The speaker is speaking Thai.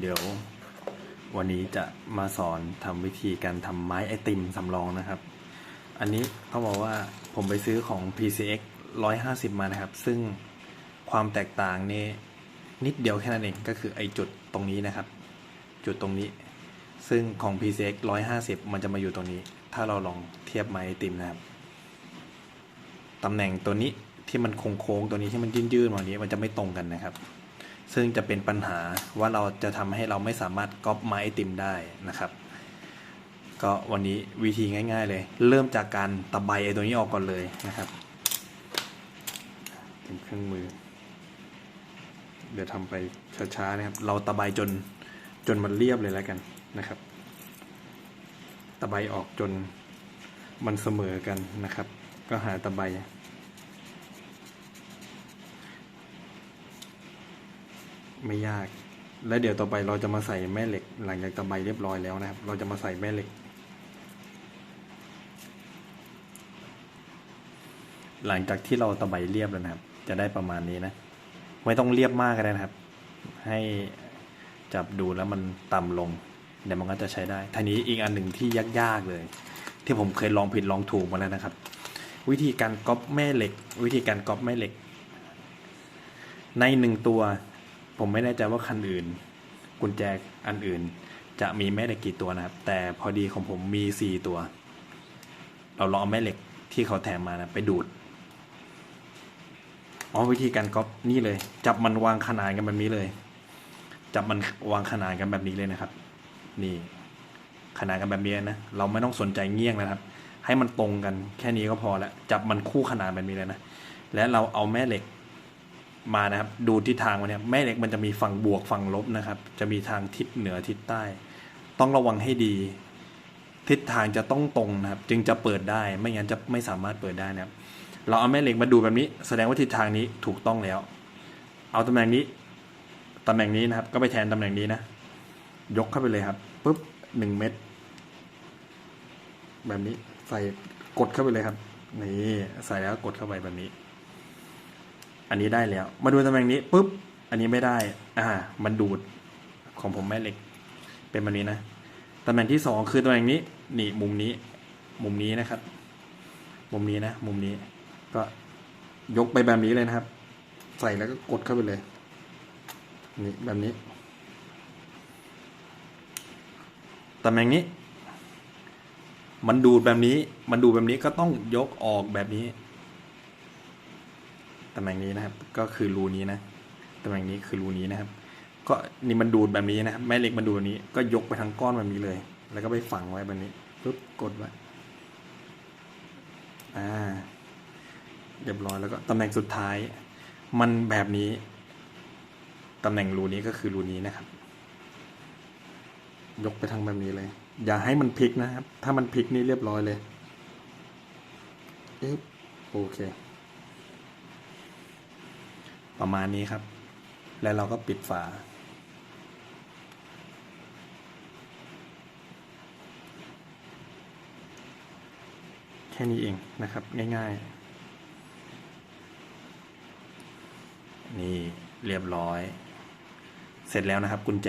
เดี๋ยววันนี้จะมาสอนทำวิธีการทำไม้ไอติมสำรองนะครับ อันนี้เขาบอกว่าผมไปซื้อของ PCX 150 มานะครับ ซึ่งความแตกต่างนี่นิดเดียวแค่นั้นเองก็คือไอจุดตรงนี้นะครับ จุดตรงนี้ ซึ่งของ PCX 150 มันจะมาอยู่ตรงนี้ ถ้าเราลองเทียบไม้ไอติมนะครับตำแหน่งตัวนี้ที่มันโค้งๆตัวนี้ที่มันยื่นๆแบบนี้มันจะไม่ตรงกันนะครับ ซึ่งจะเป็นปัญหาว่าเราจะทำให้เราไม่สามารถก๊อปไม้ไอติมได้นะครับ ก็วันนี้วิธีง่าย ๆ เลย เริ่มจากการตะไบไอ้ตัวนี้ออกก่อนเลยนะครับเป็นเครื่องมือ เดี๋ยวทำไปช้าๆนะครับ เราตะไบจนจนมันเรียบเลยแล้วกันนะครับ ตะไบออกจนมันเสมอกันนะครับ ก็หาตะไบ ไม่ยาก และเดี๋ยวต่อไปเราจะมาใส่แม่เหล็ก หลังจากตะไบเรียบร้อยแล้วนะครับ เราจะมาใส่แม่เหล็ก หลังจากที่เราตะไบเรียบแล้วนะครับ จะได้ประมาณนี้นะ ไม่ต้องเรียบมากก็ได้นะครับ ให้จับดูแล้วมันต่ำลงเดี๋ยวมันก็จะใช้ได้ทีนี้อีกอันหนึ่งที่ยากๆเลย ที่ผมเคยลองผิดลองถูกมาแล้วนะครับ วิธีการก๊อปแม่เหล็ก วิธีการก๊อปแม่เหล็ก ในหนึ่งตัว ผมไม่แน่ใจว่าคันอื่น กุญแจอันอื่น จะมีแม่เหล็กกี่ตัวนะครับ แต่พอดีของผมมีสี่ตัว เราลองเอาแม่เหล็กที่เขาแถมมานะไปดูดอ๋อวิธีการก๊อปนี่เลย จับมันวางขนานกันแบบนี้เลย จับมันวางขนานกันแบบนี้เลยนะครับ นี่ขนานกันแบบนี้นะเราไม่ต้องสนใจเงี้ยงนะครับ ให้มันตรงกันแค่นี้ก็พอแล้วจับมันคู่ขนานแบบนี้เลยนะและเราเอาแม่เหล็ก มานะครับ ดูทิศทางมันเนี่ยแม่เหล็กมันจะมีฝั่งบวกฝั่งลบนะครับ จะมีทางทิศเหนือทิศใต้ ต้องระวังให้ดี ทิศทางจะต้องตรงนะครับ จึงจะเปิดได้ไม่งั้นจะไม่สามารถเปิดได้นะครับ เราเอาแม่เหล็กมาดูแบบนี้ แสดงว่าทิศทางนี้ถูกต้องแล้ว เอาตำแหน่งนี้ตำแหน่งนี้นะครับ ก็ไปแทนตำแหน่งนี้นะยกเข้าไปเลยครับปุ๊บหนึ่งเม็ดแบบนี้ใส่กดเข้าไปเลยครับนี่ใส่แล้วกดเข้าไปแบบนี้ อันนี้ได้แล้ว มาดูตำแหน่งนี้ปุ๊บ อันนี้ไม่ได้ อ่า มันดูดของผมแม่เหล็ก เป็นแบบนี้นะ ตำแหน่งที่สองคือตำแหน่งนี้ นี่มุมนี้ มุมนี้นะครับ มุมนี้นะ มุมนี้ ก็ยกไปแบบนี้เลยนะครับ ใส่แล้วก็กดเข้าไปเลย นี่แบบนี้ ตำแหน่งนี้ มันดูดแบบนี้ มันดูดแบบนี้ก็ต้องยกออกแบบนี้ ตำแหน่งนี้นะครับ ก็คือรูนี้นะตำแหน่งนี้คือรูนี้นะครับ ก็นี่มันดูดแบบนี้นะครับแม่เหล็กมันดูดแบบนี้ ก็ยกไปทั้งก้อนแบบนี้เลย แล้วก็ไปฝังไว้แบบนี้ปุ๊บกดไว้อ่าเรียบร้อยแล้วก็ตำแหน่งสุดท้าย มันแบบนี้ตำแหน่งรูนี้ก็คือรูนี้นะครับ ยกไปทางแบบนี้เลย อย่าให้มันพลิกนะครับ ถ้ามันพลิกนี่เรียบร้อยเลยอึ๊บโอเค ประมาณนี้ครับ แล้วเราก็ปิดฝา แค่นี้เองนะครับ ง่ายๆ นี่เรียบร้อย เสร็จแล้วนะครับกุญแจ